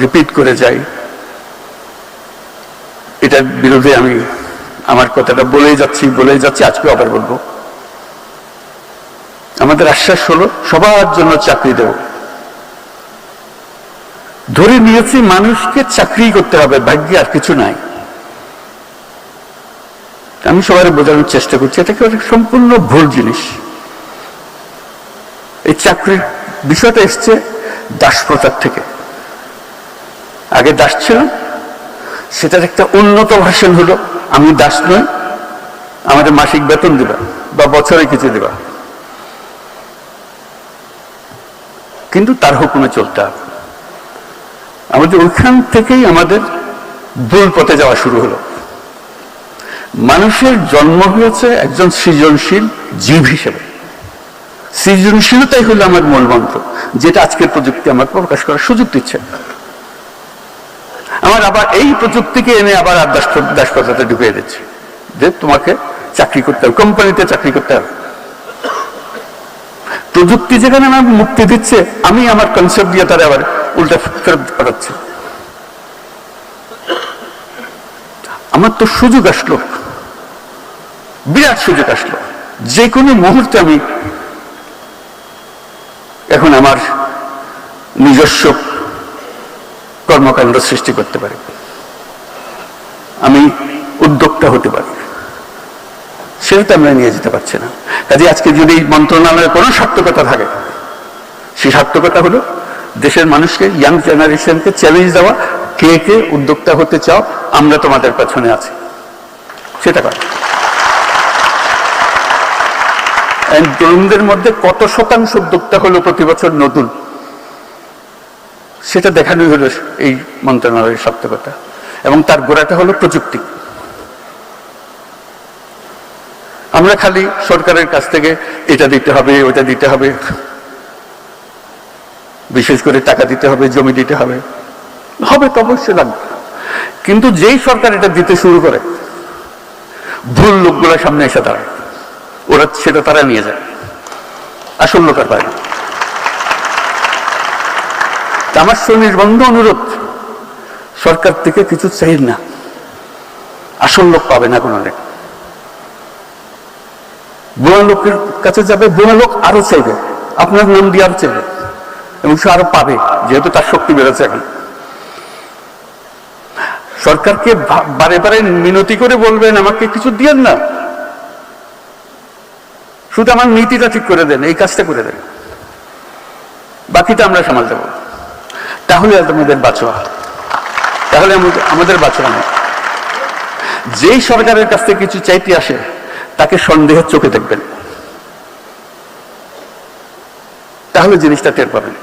Repeat করে যাই। এটার বিরুদ্ধে আমি আমার কথাটা বলেই যাচ্ছি বলেই যাচ্ছি, আজকে আবার বলব। আমাদের আশ্বাস হলো, সবার জন্য চাকরি দেব। ধরে নিয়েছি মানুষকে চাকরি করতে হবে, ভাগ্যে আর কিছু নাই। আমি সবাই বোঝানোর চেষ্টা করছি, এটা কি সম্পূর্ণ ভুল জিনিস? এই চাকরির বিষয়টা এসছে দাস প্রথার থেকে। আগে দাস ছিল, সেটার একটা উন্নত ভাষণ হলো, আমি দাস নই, আমাদের মাসিক বেতন দিবা বা বছরে কিছু দিবা। কিন্তু তার হুকুমে চলতে হবে। আমাদের ওইখান থেকেই আমাদের ভুল পথে যাওয়া শুরু হলো। মানুষের জন্ম হয়েছে একজন সৃজনশীল জীব হিসেবে। সৃজনশীলতাই হলো আমার মূল মন্ত্র, যেটা আজকের প্রযুক্তি আমার প্রকাশ করার সুযোগ দিচ্ছে। আমার আবার এই প্রযুক্তিকে এনে আবার আর দাস দাসপ্রথাতে ঢুকিয়ে দিচ্ছে। যে তোমাকে চাকরি করতে হবে, কোম্পানিতে চাকরি করতে হবে। প্রযুক্তি যেখানে আমার মুক্তি দিচ্ছে, আমি আমার কনসেপ্ট দিয়ে তারা আবার উল্টা ফেরত পাঠাচ্ছি। আমার তো সুযোগ আসলো। বিরাট সুযোগ আসলো। যে কোনো মুহূর্তে আমি এখন আমার নিজস্ব কর্মকাণ্ড সৃষ্টি করতে পারি। আমি উদ্যোক্তা হতে পারি। সেটা তো আমরা নিয়ে যেতে পারছি না। কাজে আজকে যদি এই মন্ত্রণালয়ের কোনো সার্থকতা থাকে, সেই সার্থকতা হলো দেশের মানুষকে ইয়াং জেনারেশনকে চ্যালেঞ্জ দেওয়া, কে কে উদ্যোক্তা হতে চাও, আমরা তোমাদের পেছনে আছি। সেটা করে তরুণদের মধ্যে কত শতাংশ উদ্যোক্তা হলো প্রতি বছর নতুন? সেটা দেখানোই হলো এই মন্ত্রণালয়ের সার্থকতা এবং তার গোড়াটা হলো প্রযুক্তি। আমরা খালি সরকারের কাছ থেকে এটা দিতে হবে, ওটা দিতে হবে। বিশেষ করে টাকা দিতে হবে, জমি দিতে হবে। হবে তো অবশ্যই লাগবে। কিন্তু যেই সরকার এটা দিতে শুরু করে, ভুল লোকগুলো সামনে এসে দাঁড়ায়। ওরা সেটা তারা নিয়ে যায়। আসল লোকের তা আমার সুনির্বন্ধ অনুরোধ। সরকার থেকে কিছু চাই না। আসল লোক পাবে না কোনো লোক বুয়া লোকের কাছে যাবে বুয়া লোক আরও চাইবে। আপনার নাম দিয়ে আরও চাইবে। এবং সে আরও পাবে, যেহেতু তার শক্তি বেড়েছে এখন। সরকারকে বারে বারে মিনতি করে বলবেন, আমাকে কিছু দিয়েন না। শুধু আমার নীতিটা ঠিক করে দেন, এই কাজটা করে দেন। বাকিটা আমরা সামাল দেব। তাহলে আমাদের বাঁচোয়া তাহলে আমাদের- বাঁচোয়া নেই। যেই সরকারের কাছ থেকে কিছু চাইতে আসে, তাকে সন্দেহের চোখে দেখবেন। তাহলে জিনিসটা টের পাবেন।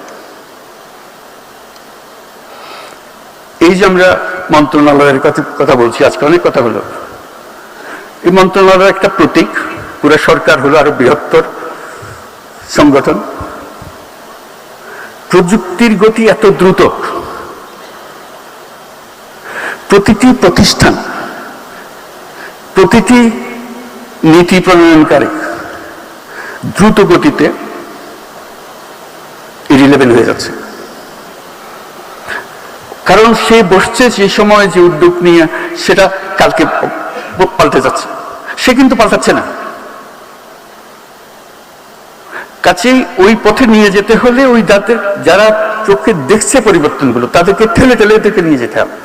এই যে আমরা মন্ত্রণালয়ের কথা কথা বলছি, আজকে অনেক কথা হলো। এই মন্ত্রণালয়ের একটা প্রতীক, পুরো সরকার হলো আরও বৃহত্তর সংগঠন। প্রযুক্তির গতি এত দ্রুত? প্রতিটি প্রতিষ্ঠান, প্রতিটি নীতি প্রণয়নকারী দ্রুত গতিতে ইরিলেভেন হয়ে যাচ্ছে। কারণ সে বসছে যে সময় যে উদ্যোগ নিয়ে সেটা কালকে পাল্টে যাচ্ছে। সে কিন্তু পাল্টাচ্ছে না। কাছেই ওই পথে নিয়ে যেতে হলে ওই যাদের যারা চোখে দেখছে পরিবর্তনগুলো, তাদেরকে ঠেলে ঠেলে এদেরকে নিয়ে যেতে হবে।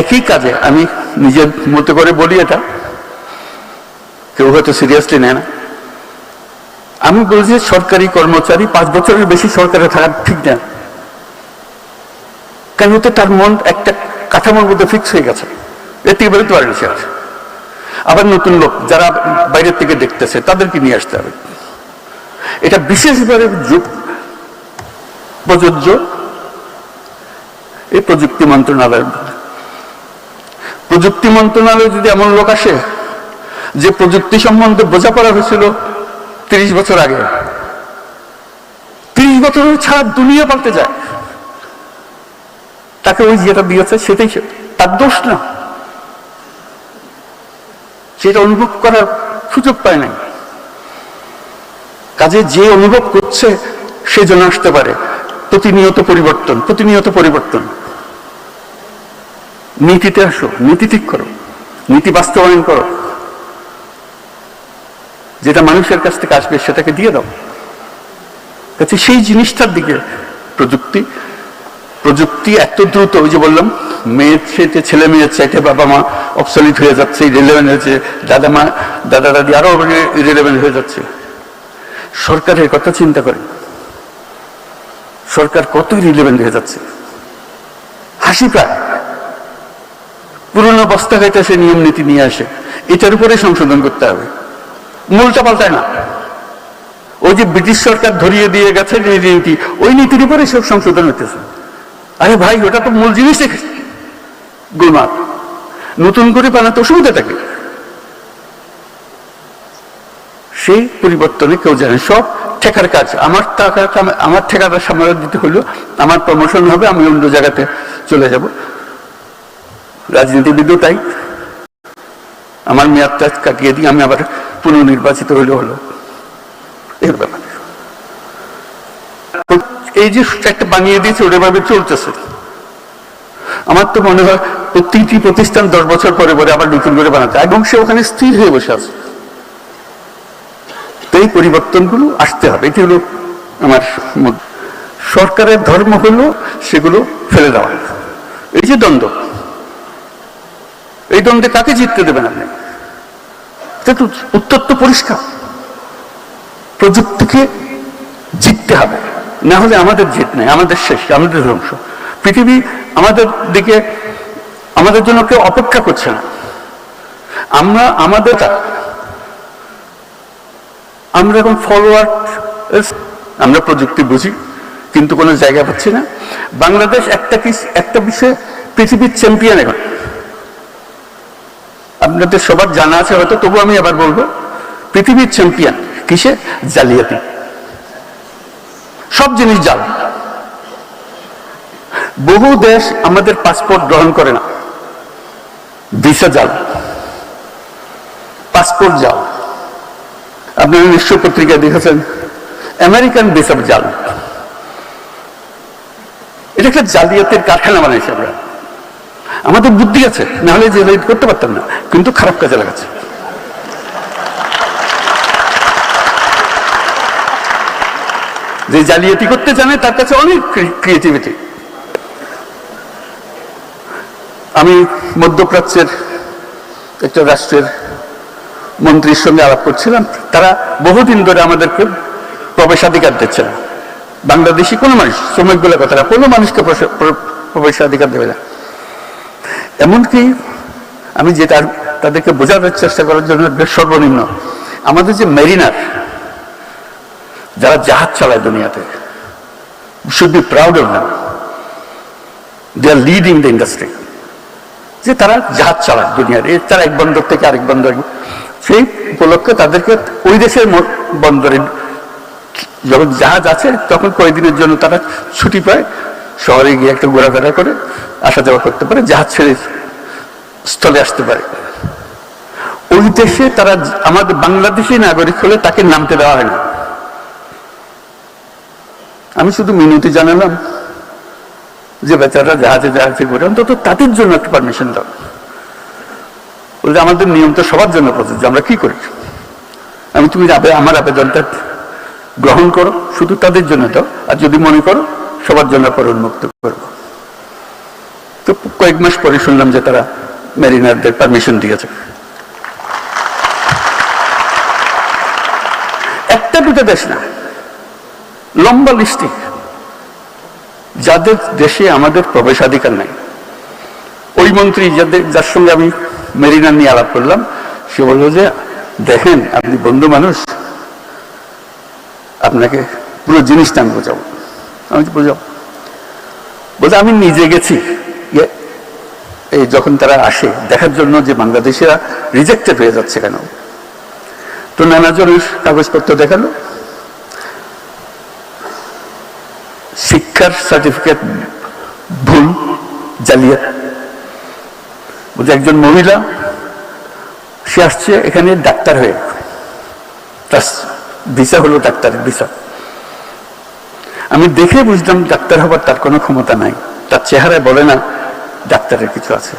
একই কাজে আমি নিজের মতো করে বলি এটা, কেউ হয়তো সিরিয়াসলি নেয় না। আমি বলছি সরকারি কর্মচারী পাঁচ বছরের বেশি সরকারে থাকা ঠিক না। কেন তার মন একটা কাঠামোর মধ্যে ফিক্স হয়ে গেছে। এর থেকে বেরোতে পারেনি সে। আবার নতুন লোক যারা বাইরের থেকে দেখতেছে, তাদেরকে নিয়ে আসতে হবে। এটা বিশেষভাবে প্রযোজ্য। এই প্রযুক্তি মন্ত্রণালয়ের প্রযুক্তি মন্ত্রণালয়ে যদি এমন লোক আসে, যে প্রযুক্তি সম্বন্ধে বোঝাপড়া হয়েছিল তিরিশ বছর আগে, তিরিশ বছর ছাড়া দুনিয়া পাল্টে যায়। তাকে ওই যেটা দিয়েছে, সেটাই তার দোষ না। সেটা অনুভব করার সুযোগ পায় নাই। কাজে যে অনুভব করছে, সে যেন আসতে পারে। প্রতিনিয়ত পরিবর্তন প্রতিনিয়ত পরিবর্তন। নীতিতে আসো, নীতি ঠিক করো, নীতি বাস্তবায়ন করো। যেটা মানুষের কাছ থেকে আসবে, সেটাকে দিয়ে দাও। কাছে সেই জিনিসটার দিকে প্রযুক্তি প্রযুক্তি এত দ্রুত, ওই যে বললাম মেয়ের ছেলে মেয়ের চাইতে বাবা মা অবসলিট হয়ে যাচ্ছে রিলেভেন্ট হয়েছে, দাদা মা, দাদা দাদি আরও রিলেভেন্ট হয়ে যাচ্ছে। সরকারের কথা চিন্তা করে। সরকার কত রিলেভেন্ট হয়ে যাচ্ছে। হাসি পায়। পুরনো বস্তা খাইতে সে নিয়ম নীতি নিয়ে আসে। এটার উপরে সংশোধন করতে হবে। মূলটা পাল্টায় না। ওই যে ব্রিটিশ সরকার ধরিয়ে দিয়ে গেছে যে ওই নীতির উপরে সব সংশোধন হইতেছে। আরে ভাই, ওটা তো মূল জিনিস গোলমাল। নতুন করে বানাতে অসুবিধাটা কি সেই পরিবর্তনে কেউ জানে, সব ঠেকার কাজ। আমার টাকাটা আমার ঠেকাটা সামনে দিতে হলো, আমার প্রমোশন হবে, আমি অন্য জায়গাতে চলে যাব। রাজনীতিবিদও তাই। আমার মেয়াদটা কাটিয়ে দিই আমি আবার পুনর্নির্বাচিত হইলে হলো। এর ব্যাপার। এই যে একটা বানিয়ে দিয়েছে ওটা ভাবে চলতেছে। আমার তো মনে হয় প্রতিটি প্রতিষ্ঠান দশ বছর পরে পরে আবার নতুন করে বানাতে এবং সে ওখানে স্থির হয়ে বসে আছে। তো এই পরিবর্তনগুলো আসতে হবে। এটি হলো আমার সরকারের ধর্ম হলো সেগুলো ফেলে দেওয়া। এই যে দ্বন্দ্ব। এই দ্বন্দ্বে কাকে জিততে দেবেন আপনি? উত্তর তো পরিষ্কার। প্রযুক্তিকে জিততে হবে। না হলে আমাদের জিত নেই, আমাদের শেষ, আমাদের ধ্বংস। পৃথিবী আমাদের দিকে আমাদের জন্য কেউ অপেক্ষা করছে না। আমরা, আমাদের আমরা এখন ফলোয়ার আমরা প্রযুক্তি বুঝি, কিন্তু কোনো জায়গা পাচ্ছি না। বাংলাদেশ একটা কি একটা বিষয়ে পৃথিবীর চ্যাম্পিয়ন এখন। আপনাদের সবার জানা আছে, হয়তো তবু আমি আবার বলব, পৃথিবীর চ্যাম্পিয়ন কিসে? জালিয়াতি। সব জিনিস জাল। বহু দেশ আমাদের পাসপোর্ট গ্রহণ করে না। ভিসা জাল পাসপোর্ট জাল আপনি নিশ্চয় পত্রিকায় দেখেছেন? আমেরিকান ভিসা জাল এটা একটা জালিয়াতের কারখানা বানাইছে আমরা। আমাদের বুদ্ধি আছে নাহলে যে করতে পারতাম না, কিন্তু খারাপ কাজে লাগাচ্ছে। যে জালিয়াতি করতে জানে, তার কাছে অনেক ক্রিয়েটিভিটি আমি মধ্যপ্রাচ্যের একটা রাষ্ট্রের মন্ত্রীর সঙ্গে আলাপ করছিলাম। তারা বহুদিন ধরে আমাদেরকে প্রবেশাধিকার দিচ্ছে না। বাংলাদেশি কোনো মানুষ শ্রমিক বলে কথা না, কোনো মানুষকে প্রবেশাধিকার দেবে না। এমনকি আমি যেটা তাদেরকে বোঝানোর চেষ্টা করার জন্য বেশ সর্বনিম্ন। আমাদের যে মেরিনার, যারা জাহাজ চালায় দুনিয়াতে should be proud of them they are leading the industry যে তারা জাহাজ চালায় দুনিয়ার। এর তারা এক বন্দর থেকে আরেক বন্দর। সেই উপলক্ষে তাদেরকে ওই দেশের বন্দরে যখন জাহাজ আছে, তখন কয়েকদিনের জন্য তারা ছুটি পায়। শহরে গিয়ে একটা ঘোরাফেরা করে, আসা যাওয়া করতে পারে, জাহাজ ছেড়ে স্থলে আসতে পারে। ওই দেশে তারা আমাদের বাংলাদেশি নাগরিক হলে তাকে নামতে দেওয়া হয় না। আমি শুধু মিনতি জানালাম। যে বেচারা জাহাজে জাহাজে ঘুরে অন্তত তাদের জন্য একটা পারমিশন দাও। বলতে আমাদের নিয়ম তো সবার জন্য প্রযোজ্য আমরা কি করি? আমি, তুমি যাবে, আমার আবেদনটা গ্রহণ করো, শুধু তাদের জন্য দাও, আর যদি মনে করো, সবার জন্য পর উন্মুক্ত করব তো কয়েক মাস পরে শুনলাম যে তারা মেরিনারদের পারমিশন দিয়েছে। একটা দুটো দেশ না, লম্বা লিস্টি যাদের দেশে আমাদের প্রবেশাধিকার নাই। ওই মন্ত্রী যাদের, যার সঙ্গে আমি মেরিনার নিয়ে আলাপ করলাম, সে বলল যে, দেখেন, আপনি বন্ধু মানুষ, আপনাকে পুরো জিনিসটা আমি বোঝাবো। আমি বোঝাবো বলতে আমি নিজে গেছি। এই যখন তারা আসে, দেখার জন্য যে বাংলাদেশিরা রিজেক্টেড হয়ে যাচ্ছে কেন? তো নানা জনের কাগজপত্র দেখাল। শিক্ষার সার্টিফিকেট ভুল, জালিয়াত। বলছে, একজন মহিলা, সে আসছে এখানে ডাক্তার হয়ে। ভিসা হলো ডাক্তারের ভিসা। আমি দেখে বুঝলাম ডাক্তার হবার তার কোনো ক্ষমতা নাই। তার চেহারায় বলে না, ডাক্তারের কিছু আছে।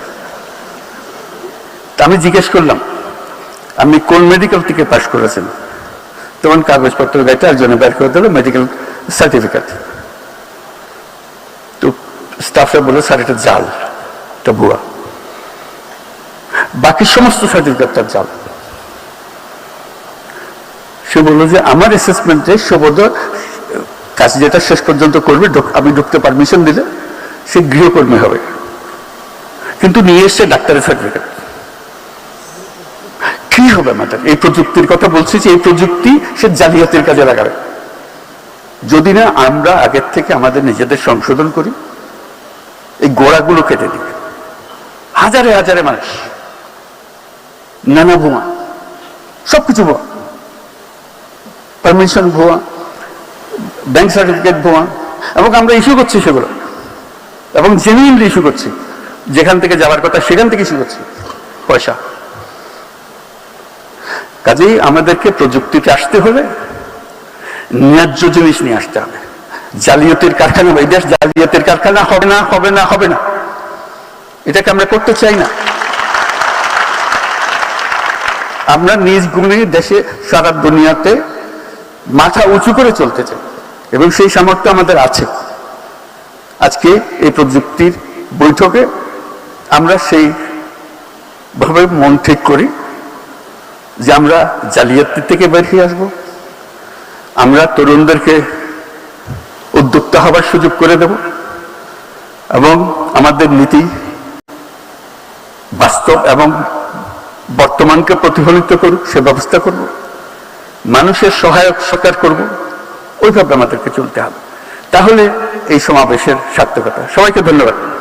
তা আমি জিজ্ঞেস করলাম, আপনি কোন মেডিকেল থেকে পাশ করেছেন? তখন কাগজপত্র গাইতে একজনে বের করে দিল মেডিকেল সার্টিফিকেট স্টাফরা বলে, স্যার, এটা জাল, এটা ভুয়া বাকি সমস্ত সার্টিফিকেট তার জাল। সে বলল যে, আমার অ্যাসেসমেন্টে সুবোধ, কাজ যেটা শেষ পর্যন্ত করবে আমি ঢুকতে পারমিশন দিলে, সে গৃহকর্মী হবে। কিন্তু নিয়ে এসছে ডাক্তারের সার্টিফিকেট কি হবে আমাদের এই প্রযুক্তির কথা বলছি যে, এই প্রযুক্তি সে জালিয়াতির কাজে লাগাবে। যদি না, আমরা আগের থেকে আমাদের নিজেদের সংশোধন করি এই গোড়াগুলো কেটে দিবে। হাজারে হাজারে মানুষ। নানা ভুয়া সবকিছু ভুয়া পারমিশন ভুয়া ব্যাংক সার্টিফিকেট ভুয়া এবং আমরা ইস্যু করছি সেগুলো। এবং জেনুইনলি ইস্যু করছি। যেখান থেকে যাওয়ার কথা সেখান থেকে ইস্যু করছি। পয়সা। কাজেই আমাদেরকে প্রযুক্তিতে আসতে হলে ন্যায্য জিনিস নিয়ে আসতে হবে। জালিয়াতির কারখানা এই দেশ জালিয়াতির কারখানা হবে না হবে না হবে না। এটাকে আমরা করতে চাই না। আমরা নিজ গুণে দেশে সারা দুনিয়াতে মাথা উঁচু করে চলতে চাই এবং সেই সামর্থ্য আমাদের আছে। আজকে এই প্রযুক্তির বৈঠকে আমরা সেই ভাবে মন ঠিক করি যে আমরা জালিয়াতি থেকে বেরিয়ে আসব। আমরা তরুণদেরকে উদ্যোক্তা হবার সুযোগ করে দেব। এবং আমাদের নীতি বাস্তব এবং বর্তমানকে প্রতিফলিত করুক, সে ব্যবস্থা করব। মানুষের সহায়ক সরকার করব। ওইভাবে আমাদেরকে চলতে হবে। তাহলে এই সমাবেশের সার্থকতা। সবাইকে ধন্যবাদ।